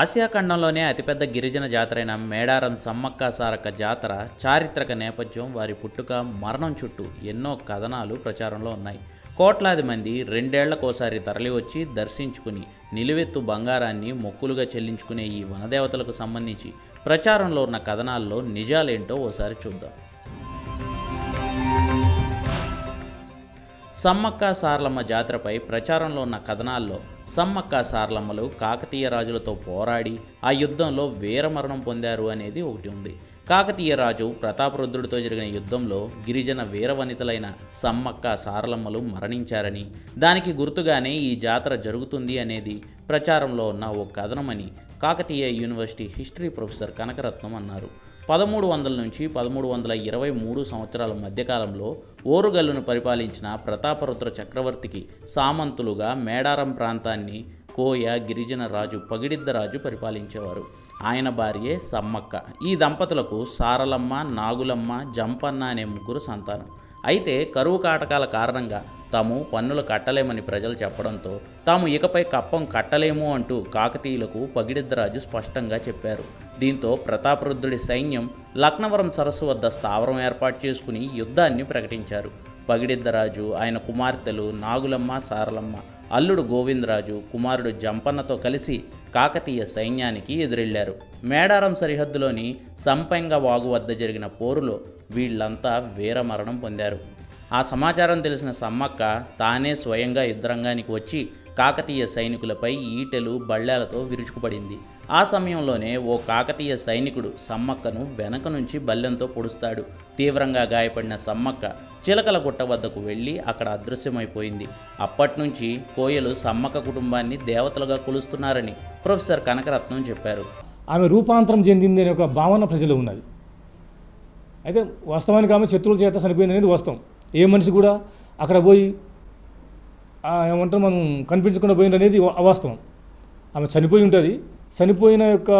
Asia ఖండంలోనే అతిపెద్ద గిరిజన జాతరైన మేడారం సమ్మక్క సారక్క జాతర చారిత్రక నేపథ్యం వారి పుట్టుక మరణం చుట్టూ ఎన్నో కథనాలు ప్రచారంలో ఉన్నాయి. కోట్లాది మంది రెండేళ్ళకోసారి తరలివచ్చి దర్శించుకుని నిలువెత్తు బంగారాన్ని మొక్కులుగా చెల్లించుకునే ఈ వనదేవతలకు సంబంధించి ప్రచారంలో ఉన్న కథనాల్లో నిజాలేంటో ఓసారి చూద్దాం. సమ్మక్క సారలమ్మ జాతరపై ప్రచారంలో ఉన్న కథనాల్లో సమ్మక్క సారలమ్మలు కాకతీయ రాజులతో పోరాడి ఆ యుద్ధంలో వీరమరణం పొందారు అనేది ఒకటి ఉంది. కాకతీయ రాజు ప్రతాపరుద్రుడితో జరిగిన యుద్ధంలో గిరిజన వీరవనితలైన సమ్మక్క సారలమ్మలు మరణించారని దానికి గుర్తుగానే ఈ జాతర జరుగుతుంది అనేది ప్రచారంలో ఉన్న ఓ కథనమని Kakatiya university history professor Kanakaratnam అన్నారు. పదమూడు వందల నుంచి పదమూడు వందల ఇరవై మూడు సంవత్సరాల మధ్యకాలంలో ఓరుగల్లును పరిపాలించిన ప్రతాపరుద్ర చక్రవర్తికి సామంతులుగా మేడారం ప్రాంతాన్ని కోయ గిరిజన రాజు పగిడిద్దరాజు పరిపాలించేవారు. ఆయన భార్యే సమ్మక్క. ఈ దంపతులకు సారలమ్మ నాగులమ్మ జంపన్న అనే ముగ్గురు సంతానం. అయితే కరువు కాటకాల కారణంగా తాము పన్నులు కట్టలేమని ప్రజలు చెప్పడంతో తాము ఇకపై కప్పం కట్టలేము అంటూ కాకతీయులకు పగిడిద్దరాజు స్పష్టంగా చెప్పారు. దీంతో ప్రతాపరుద్రుడి సైన్యం లక్నవరం సరస్సు వద్ద స్థావరం ఏర్పాటు చేసుకుని యుద్ధాన్ని ప్రకటించారు. పగిడిద్దరాజు ఆయన కుమార్తెలు నాగులమ్మ సారలమ్మ అల్లుడు గోవిందరాజు కుమారుడు జంపన్నతో కలిసి కాకతీయ సైన్యానికి ఎదురెళ్ళారు మేడారం సరిహద్దులోని సంపెంగ వాగు వద్ద జరిగిన పోరులో వీళ్ళంతా వీరమరణం పొందారు. ఆ సమాచారం తెలిసిన సమ్మక్క తానే స్వయంగా యుద్ధరంగానికి వచ్చి కాకతీయ సైనికులపై ఈటెలు బళ్ళాలతో విరుచుకుపడింది. ఆ సమయంలోనే ఓ కాకతీయ సైనికుడు సమ్మక్కను వెనక నుంచి బల్లెంతో పొడుస్తాడు. తీవ్రంగా గాయపడిన సమ్మక్క చిలకల గుట్ట వద్దకు వెళ్ళి అక్కడ అదృశ్యమైపోయింది. అప్పటినుంచి కోయలు సమ్మక్క కుటుంబాన్ని దేవతలుగా కొలుస్తున్నారని ప్రొఫెసర్ కనకరత్నం చెప్పారు. ఆమె రూపాంతరం చెందింది అనే ఒక భావన ప్రజలు ఉన్నది. అయితే వాస్తవానికి ఆమె శత్రువుల చేత చనిపోయింది అనేది వాస్తవం. ఏ మనిషి కూడా అక్కడ పోయి ఏమంటారు మనం కనిపించకుండా పోయింది అనేది అవాస్తవం. ఆమె చనిపోయి ఉంటుంది. చనిపోయిన యొక్క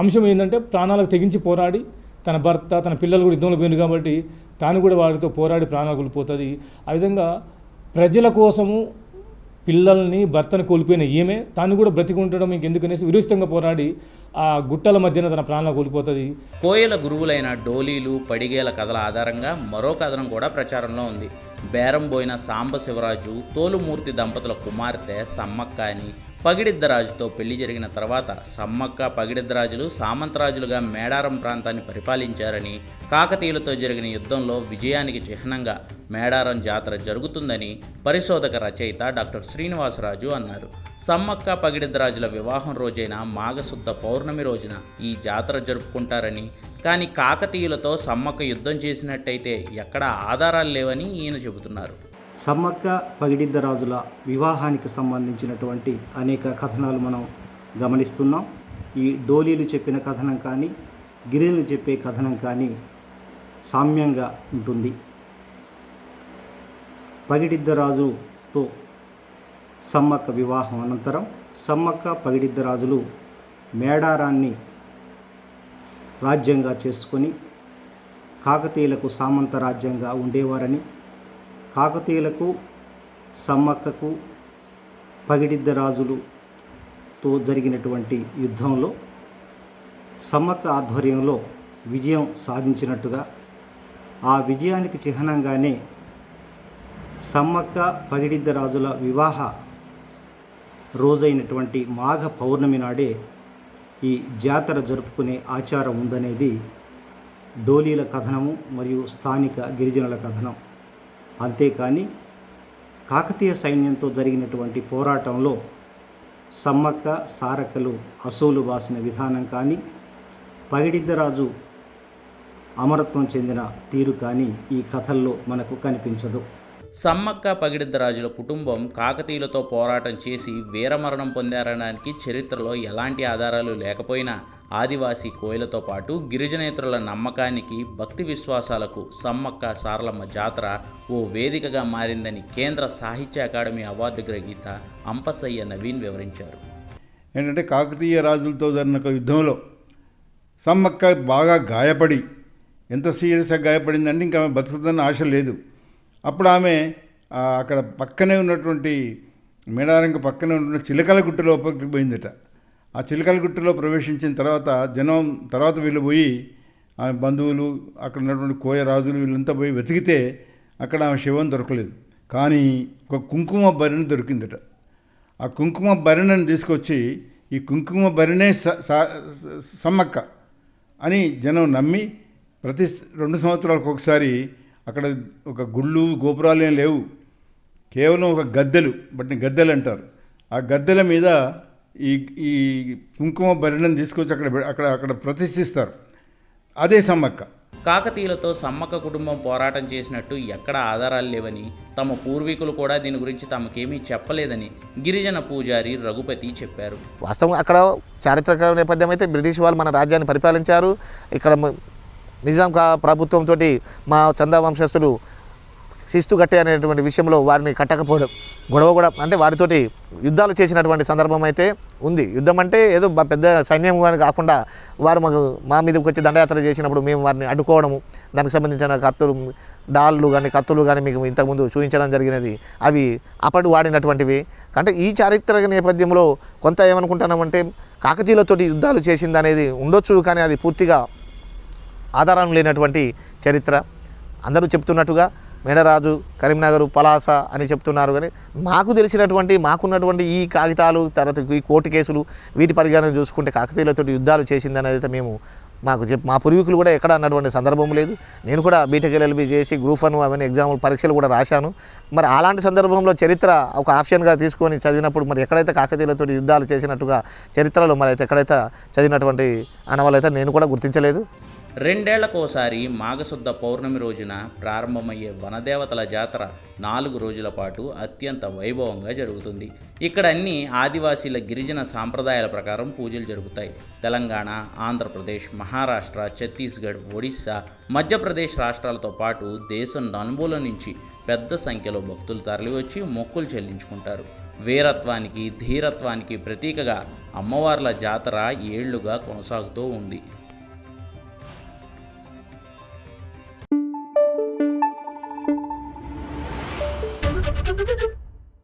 అంశం ఏంటంటే ప్రాణాలకు తెగించి పోరాడి తన భర్త తన పిల్లలు కూడా యుద్ధంలో పోయింది కాబట్టి తాను కూడా వారితో పోరాడి ప్రాణాలు కోల్పోతుంది. ఆ విధంగా ప్రజల కోసము పిల్లల్ని భర్తను కోల్పోయిన ఈమె తాను కూడా బ్రతికి ఉండడం ఇంకెందుకనేసి విరుచితంగా పోరాడి ఆ గుట్టల మధ్యన తన ప్రాణాలు కోల్పోతుంది. కోయల గురువులైన డోలీలు పడిగేల కథల ఆధారంగా మరో కథనం కూడా ప్రచారంలో ఉంది. బేరం పోయిన సాంబ శివరాజు తోలుమూర్తి దంపతుల కుమార్తె సమ్మక్క అని పగిడిద్దరాజుతో పెళ్ళి జరిగిన తర్వాత సమ్మక్క పగిడిద్దరాజులు సామంతరాజులుగా మేడారం ప్రాంతాన్ని పరిపాలించారని కాకతీయులతో జరిగిన యుద్ధంలో విజయానికి చిహ్నంగా మేడారం జాతర జరుగుతుందని పరిశోధక రచయిత డాక్టర్ శ్రీనివాసరాజు అన్నారు. సమ్మక్క పగిడిద్దరాజుల వివాహం రోజైన మాఘశుద్ధ పౌర్ణమి రోజున ఈ జాతర జరుపుకుంటారని కానీ కాకతీయులతో సమ్మక్క యుద్ధం చేసినట్టయితే ఎక్కడా ఆధారాలు లేవని ఈయన చెబుతున్నారు. సమ్మక్క పగిడిద్దరాజుల వివాహానికి సంబంధించినటువంటి అనేక కథనాలు మనం గమనిస్తున్నాం. ఈ డోలీలు చెప్పిన కథనం కానీ గిరిజనులు చెప్పే కథనం కానీ సామ్యంగా ఉంటుంది. పగిడిద్దరాజుతో సమ్మక్క వివాహం అనంతరం సమ్మక్క పగిడిద్దరాజులు మేడారాన్ని రాజ్యంగా చేసుకొని కాకతీయులకు సామంత రాజ్యంగా ఉండేవారని కాకతీయులకు సమ్మక్కకు పగిడిద్ద రాజులుతో జరిగినటువంటి యుద్ధంలో సమ్మక్క ఆధ్వర్యంలో విజయం సాధించినట్టుగా ఆ విజయానికి చిహ్నంగానే సమ్మక్క పగిడిద్ద రాజుల వివాహ రోజైనటువంటి మాఘ పౌర్ణమి నాడే ఈ జాతర జరుపుకునే ఆచారం ఉందనేది డోలీల కథనము మరియు స్థానిక గిరిజనుల కథనం. అంతేకాని కాకతీయ సైన్యంతో జరిగినటువంటి పోరాటంలో సమ్మక్క సారక్కలు అసూలు వాసిన విధానం కానీ పగిడిద్దరాజు అమరత్వం చెందిన తీరు కానీ ఈ కథల్లో మనకు కనిపించదు. సమ్మక్క పగిడిద్దరాజుల కుటుంబం కాకతీయులతో పోరాటం చేసి వీరమరణం పొందారనడానికి చరిత్రలో ఎలాంటి ఆధారాలు లేకపోయినా ఆదివాసీ కోయలతో పాటు గిరిజనేతరుల నమ్మకానికి భక్తి విశ్వాసాలకు సమ్మక్క సారలమ్మ జాతర ఓ వేదికగా మారిందని కేంద్ర సాహిత్య అకాడమీ అవార్డు గ్రహీత అంపసయ్య నవీన్ వివరించారు. ఏంటంటే కాకతీయ రాజులతో జరిగిన ఒక యుద్ధంలో సమ్మక్క బాగా గాయపడి ఎంత సీరియస్గా గాయపడిందంటే ఇంకా ఆమె బతుకుతున్న ఆశ లేదు. అప్పుడు ఆమె అక్కడ పక్కనే ఉన్నటువంటి మేడారంక పక్కనే ఉన్న చిలకల గుట్టలో పోయిందట. ఆ చిలకల గుట్టలో ప్రవేశించిన తర్వాత జనం తర్వాత వీళ్ళు పోయి ఆమె బంధువులు అక్కడ ఉన్నటువంటి కోయ రాజులు వీళ్ళంతా పోయి వెతికితే అక్కడ ఆమె శవం దొరకలేదు. కానీ ఒక కుంకుమ భరిణి దొరికిందట. ఆ కుంకుమ భరిణను తీసుకొచ్చి ఈ కుంకుమ భరిణే స- స- సమ్మక్క అని జనం నమ్మి ప్రతి రెండు సంవత్సరాలకు ఒకసారి అక్కడ ఒక గుళ్ళు గోపురాలు ఏం లేవు. కేవలం ఒక గద్దెలు వాటిని గద్దెలు అంటారు. ఆ గద్దెల మీద ఈ ఈ కుంకుమ భరిణను తీసుకొచ్చి అక్కడ అక్కడ అక్కడ ప్రతిష్ఠిస్తారు. అదే సమ్మక్క. కాకతీయులతో సమ్మక్క కుటుంబం పోరాటం చేసినట్టు ఎక్కడ ఆధారాలు లేవని తమ పూర్వీకులు కూడా దీని గురించి తమకేమీ చెప్పలేదని గిరిజన పూజారి రఘుపతి చెప్పారు. వాస్తవం అక్కడ చారిత్రక నేపథ్యం అయితే బ్రిటిష్ వాళ్ళు మన రాజ్యాన్ని పరిపాలించారు. ఇక్కడ నిజాం కా ప్రభుత్వంతో మా చందా వంశస్థులు శిస్తు గట్టి అనేటువంటి విషయంలో వారిని కట్టకపోవడం గొడవ కూడా అంటే వారితోటి యుద్ధాలు చేసినటువంటి సందర్భం అయితే ఉంది. యుద్ధం అంటే ఏదో పెద్ద సైన్యం కానీ కాకుండా వారు మాకు మా మీదకి వచ్చి దండయాత్ర చేసినప్పుడు మేము వారిని అడ్డుకోవడము దానికి సంబంధించిన కత్తులు డాళ్ళు కానీ కత్తులు కానీ మీకు ఇంతకుముందు చూపించడం జరిగినది. అవి అప్పటి వాడినటువంటివి. అంటే ఈ చారిత్రక నేపథ్యంలో కొంత ఏమనుకుంటున్నామంటే కాకతీయులతోటి యుద్ధాలు చేసింది అనేది ఉండొచ్చు కానీ అది పూర్తిగా ఆధారం లేనటువంటి చరిత్ర. అందరూ చెప్తున్నట్టుగా మేడరాజు కరీంనగర్ పలాస అని చెప్తున్నారు కానీ మాకు తెలిసినటువంటి మాకున్నటువంటి ఈ కాగితాలు తర్వాత ఈ కోర్టు కేసులు వీటి పరిగణన చూసుకుంటే కాకతీయులతో యుద్ధాలు చేసిందనేది అయితే మేము మాకు చెప్ మా పూర్వీకులు కూడా ఎక్కడ అన్నటువంటి సందర్భం లేదు. నేను కూడా B Tech L L B చేసి గ్రూప్ వన్ అవన్నీ ఎగ్జామ్ పరీక్షలు కూడా రాశాను. మరి అలాంటి సందర్భంలో చరిత్ర ఒక ఆప్షన్గా తీసుకొని చదివినప్పుడు మరి ఎక్కడైతే కాకతీయులతో యుద్ధాలు చేసినట్టుగా చరిత్రలో మరి అయితే ఎక్కడైతే చదివినటువంటి అనవాళ్ళైతే నేను కూడా గుర్తించలేదు. రెండేళ్ళకోసారి మాఘశుద్ధ పౌర్ణమి రోజున ప్రారంభమయ్యే వనదేవతల జాతర నాలుగు రోజుల పాటు అత్యంత వైభవంగా జరుగుతుంది. ఇక్కడ అన్ని ఆదివాసీల గిరిజన సాంప్రదాయాల ప్రకారం పూజలు జరుగుతాయి. తెలంగాణ ఆంధ్రప్రదేశ్ మహారాష్ట్ర ఛత్తీస్గఢ్ ఒడిశా మధ్యప్రదేశ్ రాష్ట్రాలతో పాటు దేశం నలుమూల నుంచి పెద్ద సంఖ్యలో భక్తులు తరలివచ్చి మొక్కులు చెల్లించుకుంటారు. వీరత్వానికి ధీరత్వానికి ప్రతీకగా అమ్మవార్ల జాతర ఏళ్ళుగా కొనసాగుతూ ఉంది.